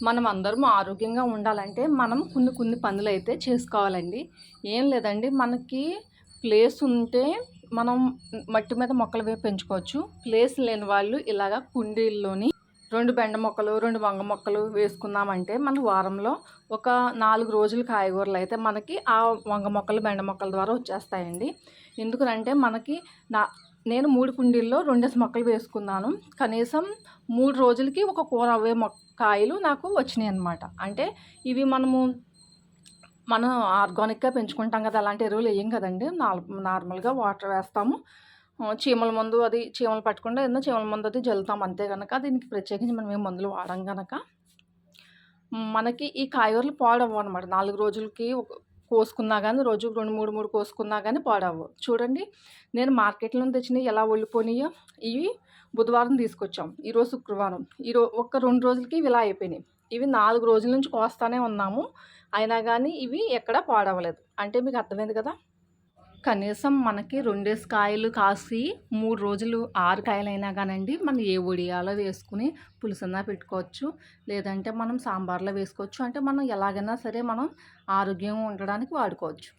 మనం అందరం ఆరోగ్యంగా ఉండాలంటే మనం కొన్ని కొన్ని పనులు అయితే చేసుకోవాలండి. ఏం లేదండి మనకి ప్లేస్ ఉంటే మనం మట్టి మీద మొక్కలు వేసి పెంచుకోవచ్చు. ప్లేస్ లేని వాళ్ళు ఇలాగ కుండీల్లోని రెండు బెండ మొక్కలు రెండు వంగ మొక్కలు వేసుకున్నామంటే మన వారంలో ఒక నాలుగు రోజులు కాయగూరలు అయితే మనకి ఆ వంగ మొక్కలు బెండ మొక్కల ద్వారా వచ్చేస్తాయండి. ఎందుకంటే మనకి నా నేను మూడు కుండీల్లో రెండేసి మొక్కలు వేసుకున్నాను. కనీసం మూడు రోజులకి ఒక కూర అవే మొక్క కాయలు నాకు వచ్చినాయి అనమాట అంటే ఇవి మనము మనం ఆర్గానిక్గా పెంచుకుంటాం కదా అలాంటి ఎరువులు వేయం కదండి? నార్మల్గా వాటర్ వేస్తాము. చీమల మందు అది చీమలు పట్టకుండా ఏదైనా చీమల మందు అది జల్లుతాం అంతే కనుక దీనికి ప్రత్యేకించి మనం ఏం మందులు వాడం కనుక మనకి ఈ కాయగూరలు పాడవు అనమాట నాలుగు రోజులకి కోసుకున్నా కానీ రోజు రెండు మూడు మూడు కోసుకున్నా కానీ పాడవు చూడండి నేను మార్కెట్లో తెచ్చినవి ఎలా ఒళ్ళిపోయినాయో ఇవి బుధవారం తీసుకొచ్చాం. ఈరోజు శుక్రవారం. ఈరో ఒక్క రెండు రోజులకి ఇవి ఇలా అయిపోయినాయి. ఇవి నాలుగు రోజుల నుంచి కోస్తానే ఉన్నాము. అయినా కానీ ఇవి ఎక్కడా పాడవలేదు అంటే మీకు అర్థమైంది కదా? కనీసం మనకి రెండేసి కాయలు కాసి మూడు రోజులు ఆరు కాయలైనా కానండి మనం ఏ ఒడియాలో వేసుకుని పులుసన్నా పెట్టుకోవచ్చు. లేదంటే మనం సాంబార్లో వేసుకోవచ్చు. అంటే మనం ఎలాగైనా సరే మనం ఆరోగ్యంగా ఉండడానికి వాడుకోవచ్చు.